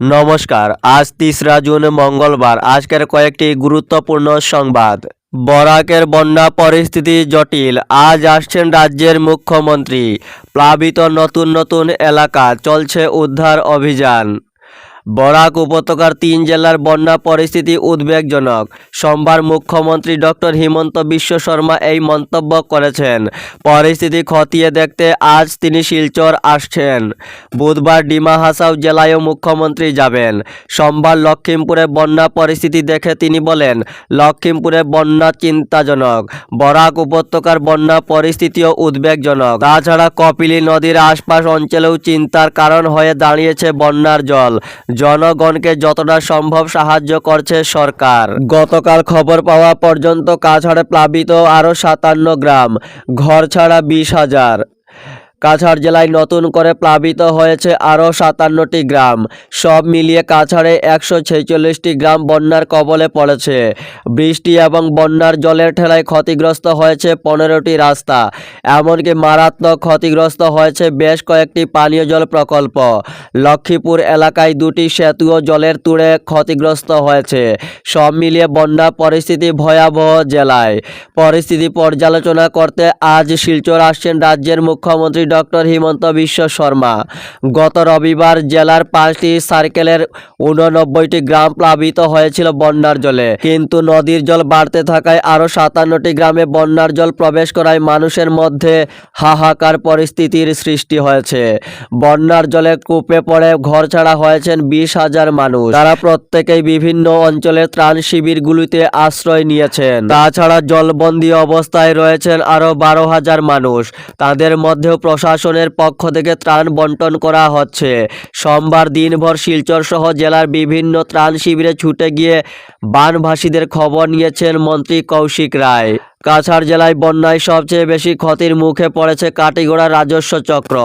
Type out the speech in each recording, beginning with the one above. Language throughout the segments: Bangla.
নমস্কার, আজ তিসরা জুন, মঙ্গলবার। আজকের কয়েকটি গুরুত্বপূর্ণ সংবাদ। বরাকের বন্যা পরিস্থিতি জটিল। আজ আসছেন রাজ্যের মুখ্যমন্ত্রী। প্লাবিত নতুন নতুন এলাকা, চলছে উদ্ধার অভিযান। বরাক উপত্যকার তিন জেলার বন্যা পরিস্থিতি উদ্বেগজনক। সোমবার মুখ্যমন্ত্রী ডক্টর হিমন্ত বিশ্ব শর্মা এই মন্তব্য করেছেন। পরিস্থিতি খতিয়ে দেখতে আজ তিনি শিলচর আসছেন। বুধবার ডিমা হাসাও জেলায়ও মুখ্যমন্ত্রী যাবেন। সোমবার লক্ষিমপুরে বন্যা পরিস্থিতি দেখে তিনি বলেন, লক্ষিমপুরে বন্যা চিন্তাজনক। বরাক উপত্যকার বন্যা পরিস্থিতিও উদ্বেগজনক। তাছাড়া কপিলি নদীর আশপাশ অঞ্চলেও চিন্তার কারণ হয়ে দাঁড়িয়েছে বন্যার জল। জনগণকে যতটা সম্ভব সাহায্য করছে সরকার। গতকাল খবর পাওয়া পর্যন্ত কাছাড়ে প্লাবিত আরও সাতান্ন গ্রাম, ঘর ছাড়া বিশ হাজার। কাছাড় জেলায় নতুন করে প্লাবিত হয়েছে আরও সাতান্নটি গ্রাম। সব মিলিয়ে কাছাড়ে একশো ছেচল্লিশটি গ্রাম বন্যার কবলে পড়েছে। বৃষ্টি এবং বন্যার জলের ঠেলায় ক্ষতিগ্রস্ত হয়েছে পনেরোটি রাস্তা। এমনকি মারাত্মক ক্ষতিগ্রস্ত হয়েছে বেশ কয়েকটি পানীয় জল প্রকল্প। লক্ষ্মীপুর এলাকায় দুটি সেতুও জলের তুড়ে ক্ষতিগ্রস্ত হয়েছে। সব মিলিয়ে বন্যা পরিস্থিতি ভয়াবহ জেলায়। পরিস্থিতি পর্যালোচনা করতে আজ শিলচর আসছেন রাজ্যের মুখ্যমন্ত্রী ডক্টর হিমন্ত বিশ্ব শর্মা। গত রবিবার জেলার পাঁচটি সার্কেলের উননব্বইটি গ্রাম প্লাবিত হয়েছিল বন্যার জলে। কিন্তু নদীর জল বাড়তে থাকায় আরও সাতান্নটি গ্রামে বন্যার জল প্রবেশ করায় মানুষের মধ্যে হাহাকার পরিস্থিতির সৃষ্টি হয়েছে। বন্যার জলে কূপে পড়ে ঘর ছাড়া হয়েছেন বিশ হাজার মানুষ। তারা প্রত্যেকেই বিভিন্ন অঞ্চলের ত্রাণ শিবিরগুলিতে আশ্রয় নিয়েছেন। তাছাড়া জলবন্দী অবস্থায় রয়েছেন আরও বারো হাজার মানুষ। তাদের মধ্যেও প্রশাসনের পক্ষ থেকে ত্রাণ বন্টন করা হচ্ছে। সোমবার দিনভর শিলচর সহ জেলার বিভিন্ন ত্রাণ শিবিরে ছুটে গিয়ে বানভাসীদের খবর নিয়েছেন মন্ত্রী কৌশিক রায়। কাছাড় জেলায় বন্যায় সবচেয়ে বেশি ক্ষতির মুখে পড়েছে কাটিগড়ার রাজস্ব চক্র।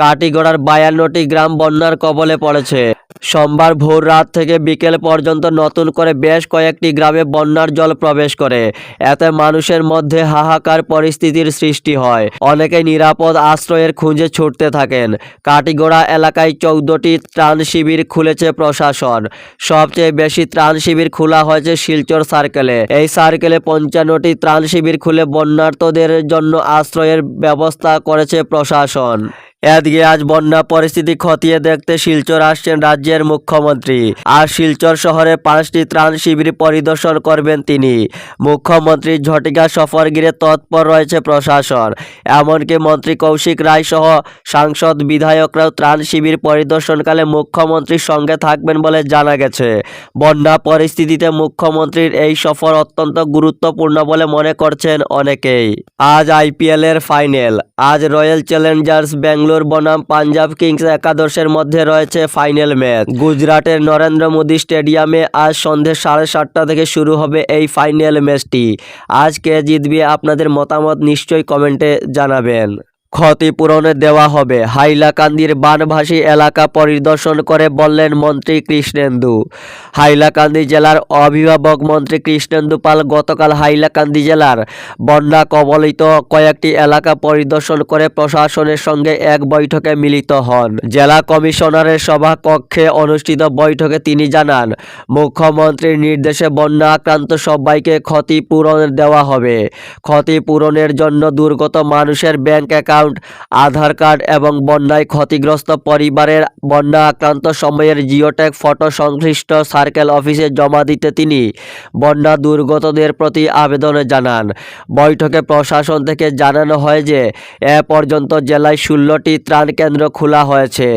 কাটিগড়ার বায়ান্নটি গ্রাম বন্যার কবলে পড়েছে। সোমবার ভোর রাত থেকে বিকেল পর্যন্ত নতুন করে বেশ কয়েকটি গ্রামে বন্যার জল প্রবেশ করে। এতে মানুষের মধ্যে হাহাকার পরিস্থিতির সৃষ্টি হয়। অনেকে নিরাপদ আশ্রয়ের খুঁজে ছুটতে থাকেন। কাটিগোড়া এলাকায় চৌদ্দটি ত্রাণ শিবির খুলেছে প্রশাসন। সবচেয়ে বেশি ত্রাণ শিবির খোলা হয়েছে শিলচর সার্কেলে। এই সার্কেলে পঞ্চান্নটি ত্রাণ শিবির খুলে বন্যার্তদের জন্য আশ্রয়ের ব্যবস্থা করেছে প্রশাসন। এদিকে আজ বন্যা পরিস্থিতি খতিয়ে দেখতে শিলচর আসছেন রাজ্যের মুখ্যমন্ত্রী। আর শিলচর শহরে পাঁচটি ত্রাণ শিবির পরিদর্শন করবেন তিনি। মুখ্যমন্ত্রী ঝটিকা সফর ঘিরে তৎপর রয়েছে প্রশাসন। এমনকি মন্ত্রী কৌশিক রায় সহ সাংসদ বিধায়করাও ত্রাণ শিবির পরিদর্শনকালে মুখ্যমন্ত্রীর সঙ্গে থাকবেন বলে জানা গেছে। বন্যা পরিস্থিতিতে মুখ্যমন্ত্রীর এই সফর অত্যন্ত গুরুত্বপূর্ণ বলে মনে করছেন অনেকেই। আজ আইপিএলের ফাইনাল। আজ রয়্যাল চ্যালেঞ্জার্স ব্যাঙ্গালোর বনাম, পাঞ্জাব কিংস একাদশের মধ্যে রয়েছে ফাইনাল ম্যাচ। গুজরাটের নরেন্দ্র মোদী স্টেডিয়ামে আজ সন্ধে সাড়ে সাতটা থেকে শুরু হবে এই ফাইনাল ম্যাচটি। আজ কে জিতবে আপনাদের মতামত নিশ্চয়ই কমেন্টে জানাবেন। ক্ষতিপূরণে দেওয়া হবে। হাইলাকান্দির বানভাসী এলাকা পরিদর্শন করে বললেন মন্ত্রী কৃষ্ণেন্দু। হাইলাকান্দি জেলার অভিভাবক মন্ত্রী কৃষ্ণেন্দু পাল গতকাল হাইলাকান্দি জেলার বন্যা কবলিত কয়েকটি এলাকা পরিদর্শন করে প্রশাসনের সঙ্গে এক বৈঠকে মিলিত হন। জেলা কমিশনারের সভা কক্ষে অনুষ্ঠিত বৈঠকে তিনি জানান, মুখ্যমন্ত্রীর নির্দেশে বন্যা আক্রান্ত সবাইকে ক্ষতিপূরণ দেওয়া হবে। ক্ষতিপূরণের জন্য দুর্গত মানুষের ব্যাংক অ্যাকাউন্ট আধার কার্ড এবং বন্যায় ক্ষতিগ্রস্ত পরিবারের বন্যা আক্রান্ত সময়ের জিওটেক ফটো সংশ্লিষ্ট সার্কেল অফিসে জমা দিতে তিনি বন্যা দুর্গতদের প্রতি আবেদন জানান। বৈঠকে প্রশাসন থেকে জানানো হয় যে, এ পর্যন্ত জেলায় ষোলোটি ত্রাণ কেন্দ্র খোলা হয়েছে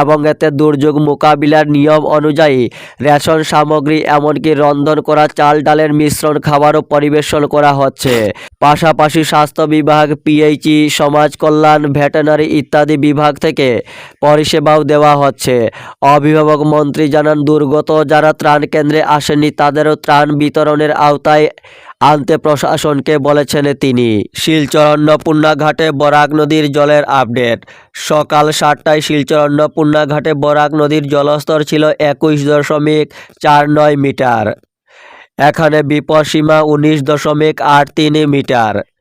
এবং এতে দুর্যোগ মোকাবিলার নিয়ম অনুযায়ী রেশন সামগ্রী এমনকি রন্ধন করা চাল ডালের মিশ্রণ খাবারও পরিবেশন করা হচ্ছে। পাশাপাশি স্বাস্থ্য বিভাগ, পিএইচই, সমাজ কল্যাণ, ভেটেনারি ইত্যাদি বিভাগ থেকে পরিষেবাও দেওয়া হচ্ছে। অভিভাবক মন্ত্রী জানান, দুর্গত যারা ত্রাণ কেন্দ্রে আসেননি, তাদেরও ত্রাণ বিতরণের আওতায় আনতে প্রশাসনকে বলেছেন তিনি। শিলচর অন্নপূর্ণা ঘাটে বরাক নদীর জলের আপডেট। সকাল সাতটায় শিলচর অন্নপূর্ণা ঘাটে বরাক নদীর জলস্তর ছিল একুশ দশমিক চার নয় মিটার। এখানে বিপদসীমা উনিশ দশমিক আট তিন মিটার।